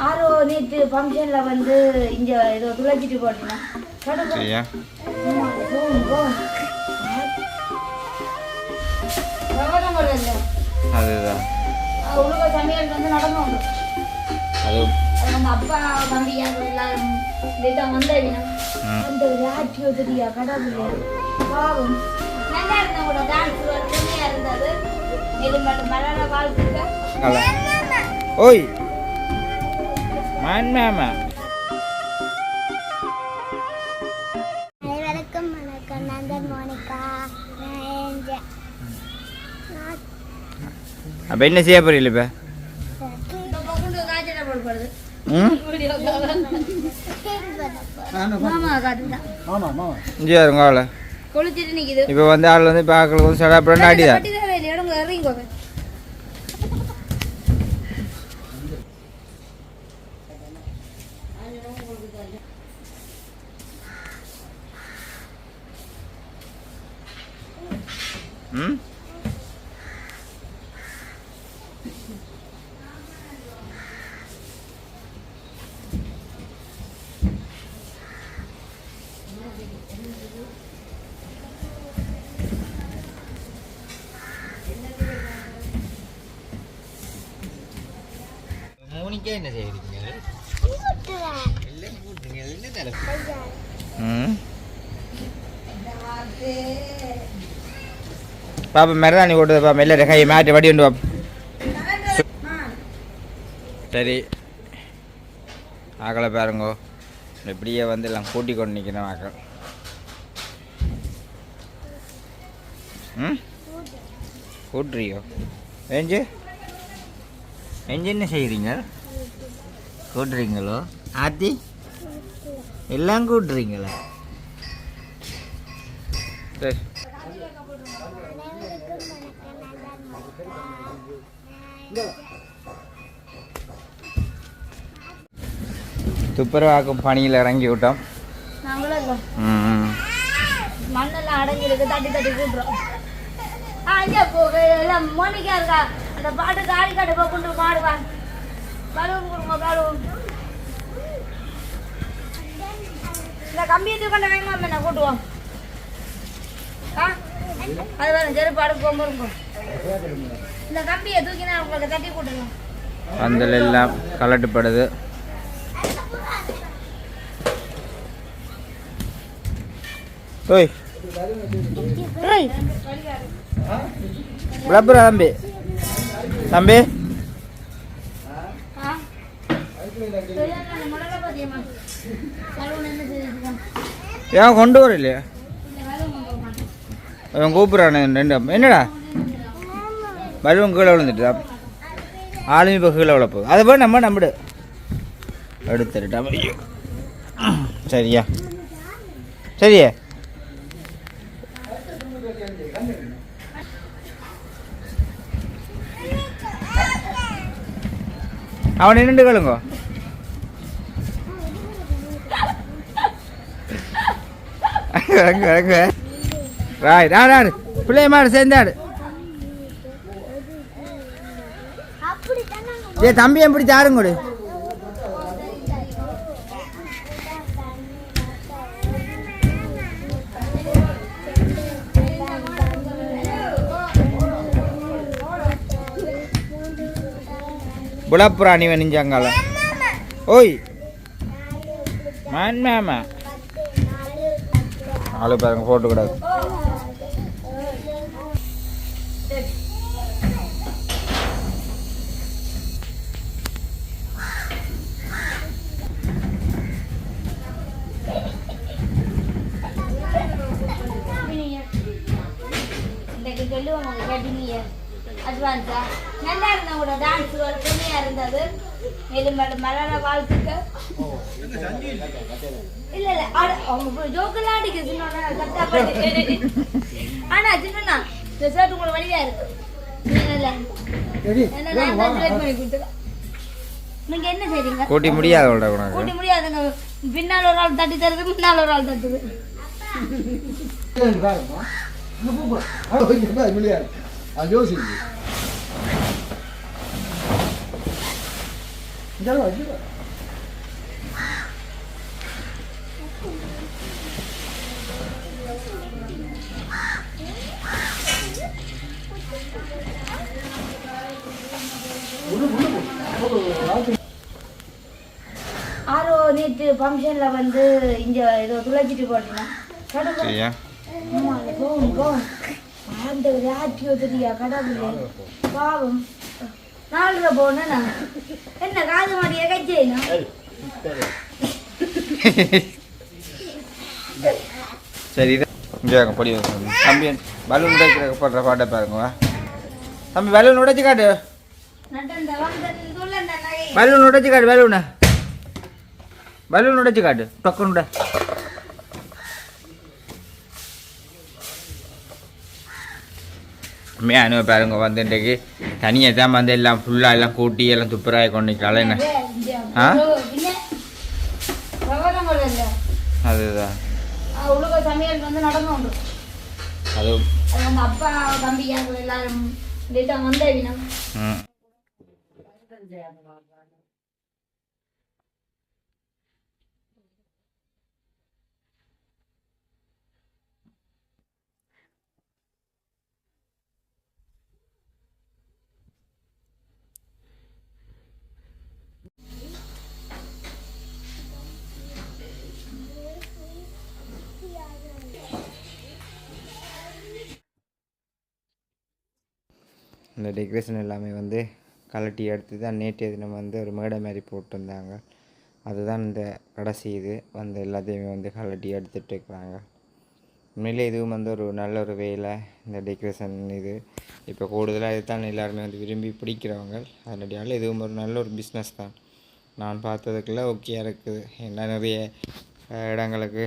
ஆரோ நேற்று ஃபங்க்ஷன்ல வந்து இங்க ஏதோ துளைச்சிட்டு போட்டேன்? சரியா? அதுதான். உலக சமையல் வந்து நடந்தோம் அது அப்பா தம்பி அது எல்லாரும் லேட்டா வந்த வினம் ம். அந்த ராட்சியோ தெரியா கடவுள். பாவம். நல்லா இருந்த கூட டான்ஸ் செம்மையா இருந்தது இது மட்டும் மலர வாழ்த்துக்க. ஓய்! மான் மாமா அனைவருக்கும் வணக்கம். நான் தான் மோனிகா. அப்போ என்ன செய்ய போறீங்க இப்போ? இப்போ வந்து ஆள் வந்து பார்க்கல வந்து சடாப்படம் அடிதான் பட்டி தான் ம்? மூணிக்கே என்ன செய்யறீங்க ம் பாப்பா மருதாணி ஓட்டுதப்பா மெல்ல கையை மாற்றி வடி உண்டு பாப்பா சரி. ஆக்களை பாருங்கோ. இப்படியே வந்து எல்லாம் கூட்டி கொண்டு நிற்கிறேன் ஆக்கள். ம்? கூட்டுறியோ? எஞ்சு எஞ்சு என்ன செய்கிறீங்க? கூட்டுறீங்களோ? ஆத்தி? எல்லாம் கூட்டுறீங்களா? சரி. துப்புரவாக்கும் பணியில் இறங்கி விட்டோம். மண்ணெல்லாம் அடங்கிருக்கு தட்டி தட்டி கூட்டுறோம். ஆ இங்கே போக எல்லாம் மோனிக்கா இருக்கா? அந்த பாட்டு காடி காட்டு போய் கொண்டு பாடுவா பலூன் கொடுங்க பலூன். இந்த கம்பியை தூக்கண்ட வேங்க என்ன கூட்டுவோம். அது வேணும் செருப்பாடு போங்க இந்த கம்பியை தூக்கினா உங்களுக்கு தட்டி கூட்டலாம் பந்தல் எல்லாம் கலட்டுப்படுது. ஓய். விளப்புற தம்பி. தம்பி. ஏன் கொண்டு வரலையா இந்த பலூன் கொண்டு வர மாட்டேன் அவன் கூப்பிட்றானே ரெண்டு என்னடா? பலூன் கீழே விழுந்துட்டு? ஆளுமே இப்போ கீழே விழ அதை போய் நம்ம நம்பிடு. எடுத்துட்டா ஐயோ. சரியா? சரியே? அவன் நின்று கேளுங்க. அங்க அங்க. ராய் ஆடு பிள்ளைய மாடு சேர்ந்தாடு ஏ தம்பி எப்படி தாருங்க கொடு. புலப்புராணி வணிஞ்சாங்கால ஓய். மான் மேமா. ஆளு பாருங்க போட்டு கூடாது. அட்வான்ஸா நல்லா இருந்த கூட டான்ஸ் பொறுமையா இருந்தது. மேலும் மேலும் மலர வாழ்த்துக்க இல்ல இல்ல அவங்க ஜோக்கெல்லாம் அடிக்க சின்ன கட்டா பண்ணி ஆனா சின்னண்ணா இந்த ஷர்ட் உங்களுக்கு வழியா இருக்கு. நீங்க இல்ல. என்ன செய்றீங்க? கூட்டி முடியாது கூட்டி முடியாதுங்க. பின்னால் ஒரு ஆள் தட்டி தருது முன்னால் ஒரு ஆள் தட்டுது. ஆரோ நேற்று ஃபங்க்ஷன்ல வந்து இங்க ஏதோ துளைச்சிட்டு போட்டேன் கடவுள் போகும் போகும் அந்த ராட்டியோ தெரியா கடவுளே பாவம் நாலரை போனா என்ன காது மாடிய கச்சேனா சரி இங்கே பொடி. தம்பி பலூன் உடைக்கிற போடுற பாட்டை பாருங்க வா. தம்பி பலூன் உடைச்சு காட்டு. பலூன் உடைச்சு காட்டு பலூனை. பலூன் உடைச்சு காட்டு. டொக்கன் உட. மேனு பாருங்க வந்து இன்றைக்கு தனியாக தான் வந்து எல்லாம் ஃபுல்லாக எல்லாம் கூட்டி எல்லாம் துப்புராய் கொண்டிருக்காள் என்ன ஆ? அதுதான் அது அப்பா தம்பி எல்லாரும் இந்த டெக்கரேஷன் எல்லாமே வந்து கலட்டி எடுத்து தான் நேற்றைய தினம் வந்து ஒரு மேடை மாதிரி போட்டிருந்தாங்க. அதுதான் இந்த கடைசி இது. வந்து எல்லாத்தையுமே வந்து கலட்டி எடுத்துகிட்டு இருக்கிறாங்க. உண்மையிலே இதுவும் வந்து ஒரு நல்ல ஒரு வேலை இந்த டெக்கரேஷன் இது. இப்போ கூடுதலாக இதுதான் எல்லாருமே வந்து விரும்பி பிடிக்கிறவங்க. அதனடியால் இதுவும் ஒரு நல்ல ஒரு பிஸ்னஸ் தான். நான் பார்த்ததுக்குள்ள ஓகேயாக இருக்குது. என்ன நிறைய இடங்களுக்கு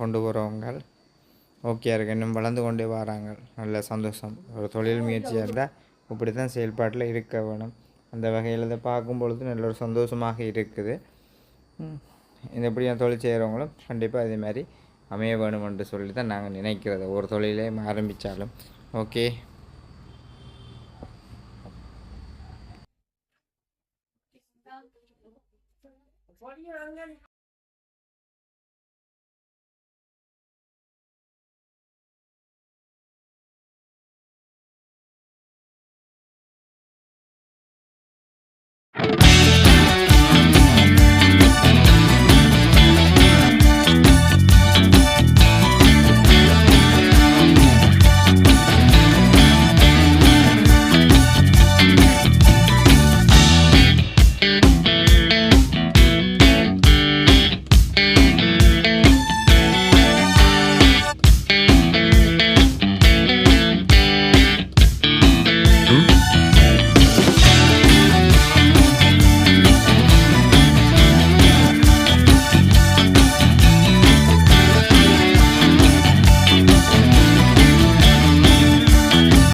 கொண்டு போகிறவங்க ஓகே இருக்குது இன்னும் வளர்ந்து கொண்டே வராங்க. நல்ல சந்தோஷம். ஒரு தொழில் முயற்சியாக இருந்தால் இப்படி தான் செயல்பாட்டில் இருக்க வேணும். அந்த வகையில் இதை பார்க்கும் பொழுது நல்ல ஒரு சந்தோஷமாக இருக்குது. இந்த இப்படியான தொழில் செய்கிறவங்களும் கண்டிப்பாக அதே மாதிரி அமைய வேணும் என்று சொல்லி தான் நாங்கள் நினைக்கிறது. ஒரு தொழிலே ஆரம்பித்தாலும். ஓகே.